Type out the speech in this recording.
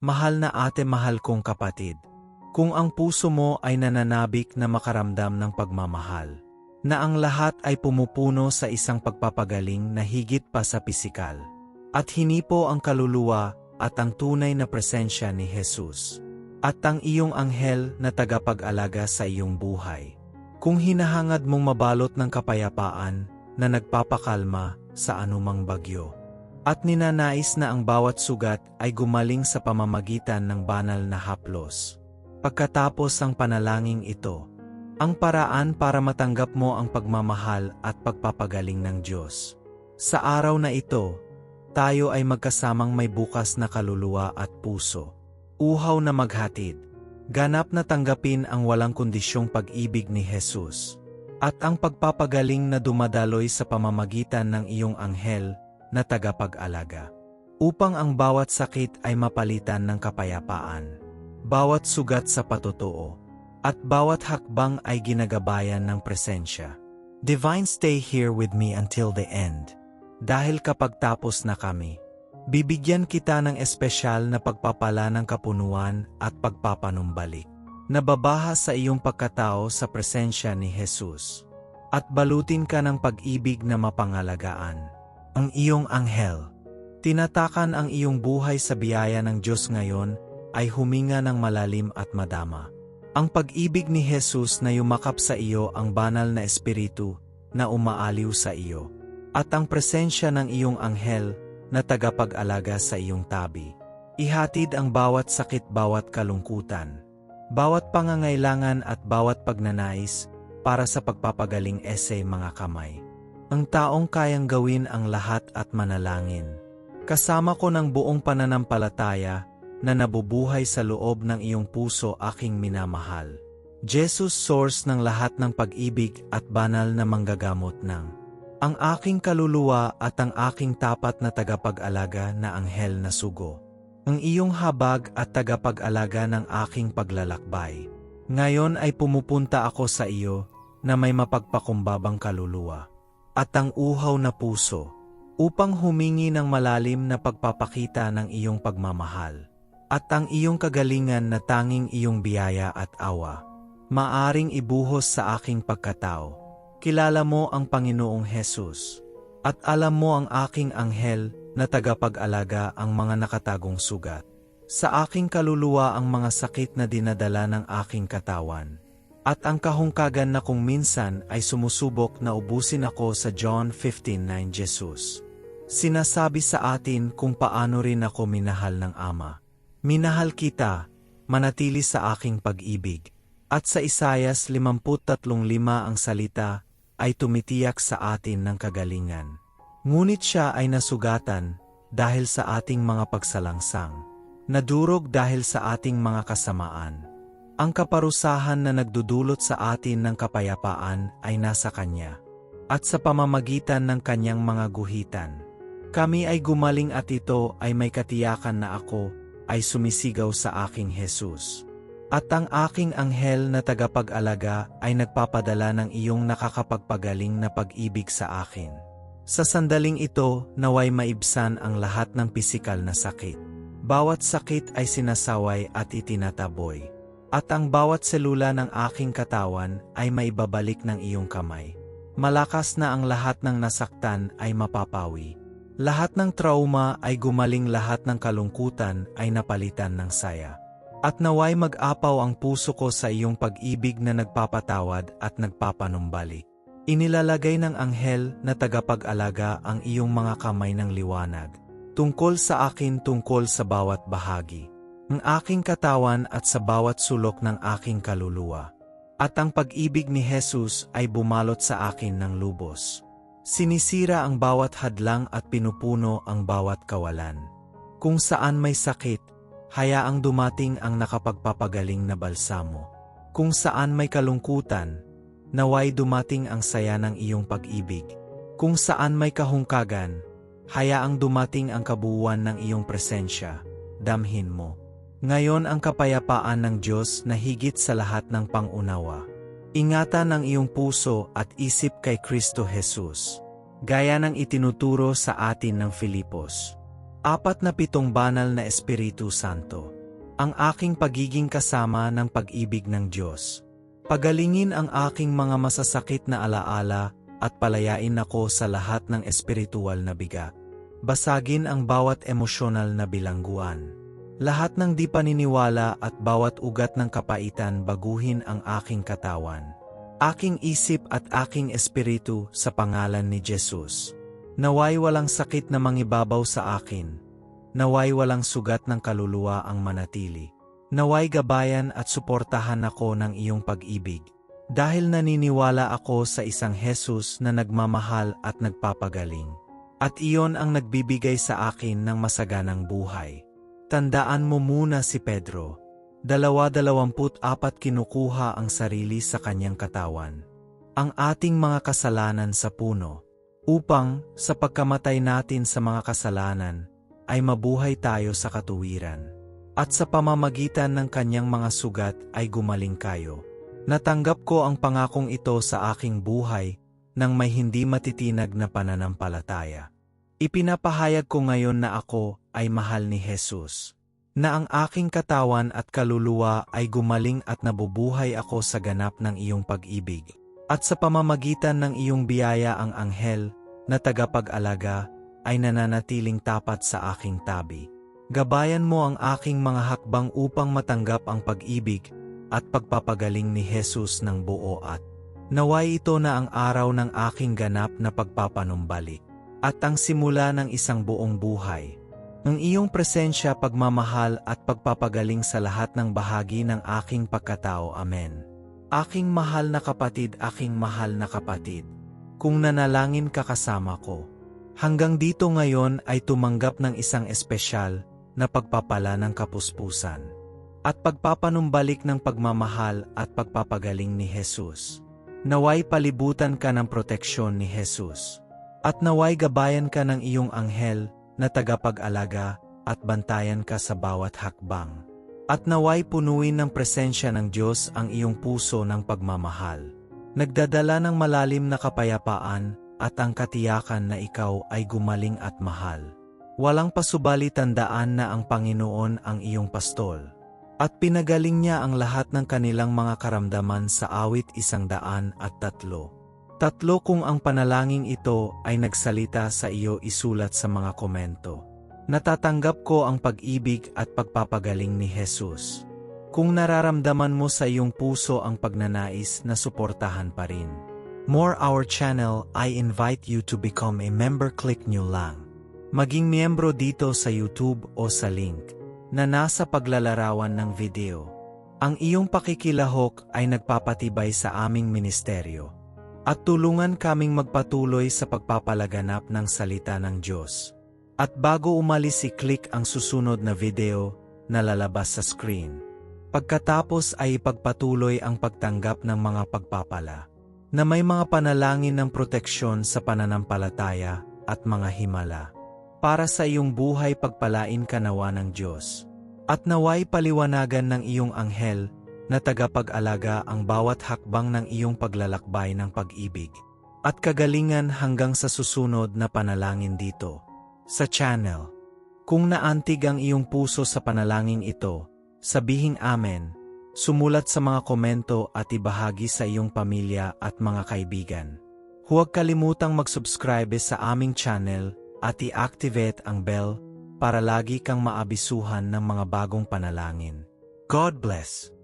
Mahal na ate mahal kong kapatid. Kung ang puso mo ay nananabik na makaramdam ng pagmamahal, na ang lahat ay pumupuno sa isang pagpapagaling na higit pa sa pisikal, at hinipo ang kaluluwa at ang tunay na presensya ni Jesus, at ang iyong anghel na tagapag-alaga sa iyong buhay. Kung hinahangad mong mabalot ng kapayapaan na nagpapakalma sa anumang bagyo, at ninanais na ang bawat sugat ay gumaling sa pamamagitan ng banal na haplos. Pagkatapos ang panalangin ito, ang paraan para matanggap mo ang pagmamahal at pagpapagaling ng Diyos. Sa araw na ito, tayo ay magkasamang may bukas na kaluluwa at puso. Uhaw na maghatid. Ganap na tanggapin ang walang kondisyong pag-ibig ni Jesus. At ang pagpapagaling na dumadaloy sa pamamagitan ng iyong anghel na tagapag-alaga. Upang ang bawat sakit ay mapalitan ng kapayapaan. Bawat sugat sa patotoo. At bawat hakbang ay ginagabayan ng presensya. Divine stay here with me until the end. Dahil kapag tapos na kami, bibigyan kita ng espesyal na pagpapala ng kapunuan at pagpapanumbalik. Nababaha sa iyong pagkatao sa presensya ni Jesus. At balutin ka ng pag-ibig na mapangalagaan. Ang iyong anghel. Tinatakan ang iyong buhay sa biyaya ng Diyos ngayon ay huminga ng malalim at madama. Ang pag-ibig ni Jesus na yumakap sa iyo ang banal na espiritu na umaaliw sa iyo. At ang presensya ng iyong anghel na tagapag-alaga sa iyong tabi. Ihatid ang bawat sakit bawat kalungkutan. Bawat pangangailangan at bawat pagnanais para sa pagpapagaling essay mga kamay. Ang taong kayang gawin ang lahat at manalangin. Kasama ko ng buong pananampalataya na nabubuhay sa loob ng iyong puso aking minamahal. Jesus source ng lahat ng pag-ibig at banal na manggagamot ng ang aking kaluluwa at ang aking tapat na tagapag-alaga na anghel na sugo. Ang iyong habag at tagapag-alaga ng aking paglalakbay. Ngayon ay pumupunta ako sa iyo na may mapagpakumbabang kaluluwa at ang uhaw na puso upang humingi ng malalim na pagpapakita ng iyong pagmamahal, at ang iyong kagalingan na tanging iyong biyaya at awa. Maaring ibuhos sa aking pagkatao. Kilala mo ang Panginoong Hesus, at alam mo ang aking anghel na tagapag-alaga ang mga nakatagong sugat. Sa aking kaluluwa ang mga sakit na dinadala ng aking katawan. At ang kahungkagan na kung minsan ay sumusubok na ubusin ako sa John 15.9 Jesus. Sinasabi sa atin kung paano rin ako minahal ng Ama. Minahal kita, manatili sa aking pag-ibig. At sa Isayas 53.5 ang salita ay tumitiyak sa atin ng kagalingan. Ngunit siya ay nasugatan dahil sa ating mga pagsalangsang. Nadurog dahil sa ating mga kasamaan. Ang kaparusahan na nagdudulot sa atin ng kapayapaan ay nasa Kanya. At sa pamamagitan ng Kanyang mga guhitan, kami ay gumaling at ito ay may katiyakan na ako ay sumisigaw sa aking Jesus. At ang aking anghel na tagapag-alaga ay nagpapadala ng iyong nakakapagpagaling na pag-ibig sa akin. Sa sandaling ito, naway maibsan ang lahat ng pisikal na sakit. Bawat sakit ay sinasaway at itinataboy. At ang bawat selula ng aking katawan ay maibabalik ng iyong kamay. Malakas na ang lahat ng nasaktan ay mapapawi. Lahat ng trauma ay gumaling lahat ng kalungkutan ay napalitan ng saya. At naway mag-apaw ang puso ko sa iyong pag-ibig na nagpapatawad at nagpapanumbalik. Inilalagay ng anghel na tagapag-alaga ang iyong mga kamay ng liwanag. Tungkol sa akin tungkol sa bawat bahagi. Ang aking katawan at sa bawat sulok ng aking kaluluwa. At ang pag-ibig ni Jesus ay bumalot sa akin ng lubos. Sinisira ang bawat hadlang at pinupuno ang bawat kawalan. Kung saan may sakit, hayaang dumating ang nakapagpapagaling na balsamo. Kung saan may kalungkutan, naway dumating ang saya ng iyong pag-ibig. Kung saan may kahungkagan, hayaang dumating ang kabuuan ng iyong presensya. Damhin mo. Ngayon ang kapayapaan ng Diyos na higit sa lahat ng pangunawa Ingatan ang iyong puso at isip kay Kristo Jesus, gaya ng itinuturo sa atin ng Filipos. Apat na pitong banal na Espiritu Santo. Ang aking pagiging kasama ng pag-ibig ng Diyos. Pagalingin ang aking mga masasakit na alaala at palayain ako sa lahat ng espiritual na bigat. Basagin ang bawat emosyonal na bilangguan. Lahat ng di paniniwala at bawat ugat ng kapaitan baguhin ang aking katawan. Aking isip at aking espiritu sa pangalan ni Jesus. Naway walang sakit na mangibabaw sa akin. Naway walang sugat ng kaluluwa ang manatili. Naway gabayan at suportahan ako ng iyong pag-ibig. Dahil naniniwala ako sa isang Jesus na nagmamahal at nagpapagaling. At iyon ang nagbibigay sa akin ng masaganang buhay. Tandaan mo muna si Pedro. Dalawa-dalawamput apat kinukuha ang sarili sa kanyang katawan. Ang ating mga kasalanan sa puno. Upang, sa pagkamatay natin sa mga kasalanan, ay mabuhay tayo sa katuwiran. At sa pamamagitan ng kanyang mga sugat ay gumaling kayo. Natanggap ko ang pangakong ito sa aking buhay nang may hindi matitinag na pananampalataya. Ipinapahayag ko ngayon na ako ay mahal ni Jesus. Na ang aking katawan at kaluluwa ay gumaling at nabubuhay ako sa ganap ng iyong pag-ibig. At sa pamamagitan ng iyong biyaya ang anghel na tagapag-alaga ay nananatiling tapat sa aking tabi. Gabayan mo ang aking mga hakbang upang matanggap ang pag-ibig at pagpapagaling ni Jesus ng buo at naway ito na ang araw ng aking ganap na pagpapanumbalik at ang simula ng isang buong buhay. Ang iyong presensya, pagmamahal at pagpapagaling sa lahat ng bahagi ng aking pagkatao. Amen. Aking mahal na kapatid, aking mahal na kapatid, kung nanalangin ka kasama ko. Hanggang dito ngayon ay tumanggap ng isang espesyal na pagpapala ng kapuspusan at pagpapanumbalik ng pagmamahal at pagpapagaling ni Jesus. Naway palibutan ka ng proteksyon ni Jesus. At naway gabayan ka ng iyong anghel na tagapag-alaga at bantayan ka sa bawat hakbang. At naway punuin ng presensya ng Diyos ang iyong puso ng pagmamahal. Nagdadala ng malalim na kapayapaan at ang katiyakan na ikaw ay gumaling at mahal. Walang pasubali tandaan na ang Panginoon ang iyong pastol. At pinagaling niya ang lahat ng kanilang mga karamdaman sa awit isang daan at tatlo. Tatlo kung ang panalangin ito ay nagsalita sa iyo isulat sa mga komento. Natatanggap ko ang pag-ibig at pagpapagaling ni Jesus. Kung nararamdaman mo sa iyong puso ang pagnanais na suportahan pa rin. More our channel, I invite you to become a member click nyo lang. Maging miyembro dito sa YouTube o sa link na nasa paglalarawan ng video. Ang iyong pakikilahok ay nagpapatibay sa aming ministeryo at tulungan kaming magpatuloy sa pagpapalaganap ng salita ng Diyos. At bago umalis i-click ang susunod na video na lalabas sa screen. Pagkatapos ay ipagpatuloy ang pagtanggap ng mga pagpapala na may mga panalangin ng proteksyon sa pananampalataya at mga himala. Para sa iyong buhay pagpalain ka nawa ng Diyos. At naway paliwanagan ng iyong anghel na tagapag-alaga ang bawat hakbang ng iyong paglalakbay ng pag-ibig. At kagalingan hanggang sa susunod na panalangin dito. Sa channel. Kung naantig ang iyong puso sa panalangin ito, sabihing Amen. Sumulat sa mga komento at ibahagi sa iyong pamilya at mga kaibigan. Huwag kalimutang mag-subscribe sa aming channel at i-activate ang bell para lagi kang maabisuhan ng mga bagong panalangin. God bless!